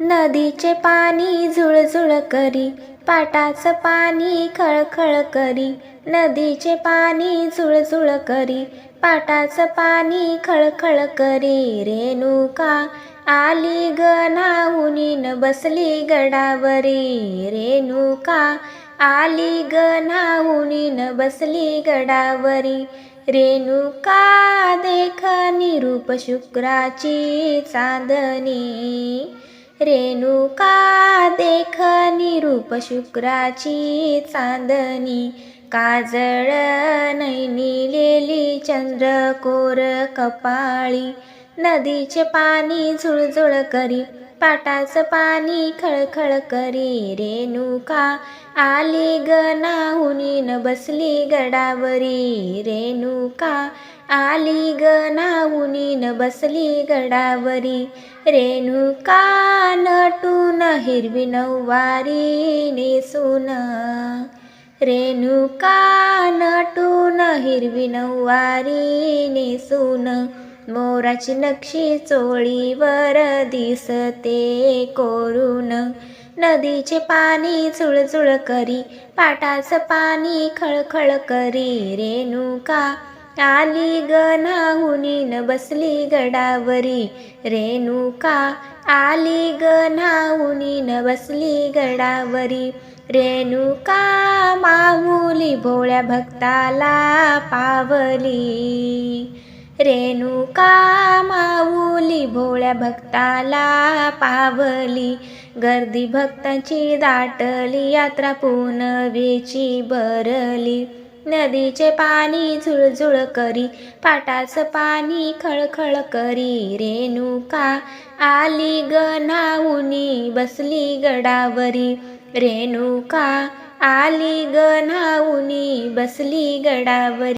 नदीचे पाणी झुळझुळ करी पाटाचं पाणी खळखळ करी नदीचे पाणी झुळझुळ करी पाटाचं पाणी खळखळ करी. रेणुका आली ग नाहुनीन बसली गडावरी. रेणुका आली ग नाहुनीन बसली गडावरी. रेणुका देख निरूप शुक्राची चांदणी. रेणुका देख निरूप शुक्राची चांदणी काजळ नैनिलेली चंद्रकोर कपाळी नदीचे पाणी झुळझुळ करी पाटाचं पाणी खळखळ करी. रेणुका आली ग न बसली गडावरी. रेणुका आली ग नाऊनीन बसली गडावरी. रेणुका नटून हिरवी नऊवारी नेसून. रेणुका नटून हिरवी नऊवारी नेसून. मोराची नक्षी चोळीवर दिसते कोरून. नदीचे पाणी चुळचुळ करी पाटाचं पाणी खळखळ करी. रेणुका आली ग नाहुनीन बसली गडावरी. रेणुका आली ग नाहुनीन बसली गडावरी. रेणुका माहुली भोळ्या भक्ताला पावली. रेणुका माऊली भोळ्या भक्ताला पावली. गर्दी भक्तांची दाटली यात्रा पुनवेची बरली. नदीचे पाणी झुळझुळ करी पाटाचं पाणी खळखळ करी. रेणुका आली ग नाऊनी बसली गडावरी. रेणुका आली ग नाऊनी बसली गडावरी.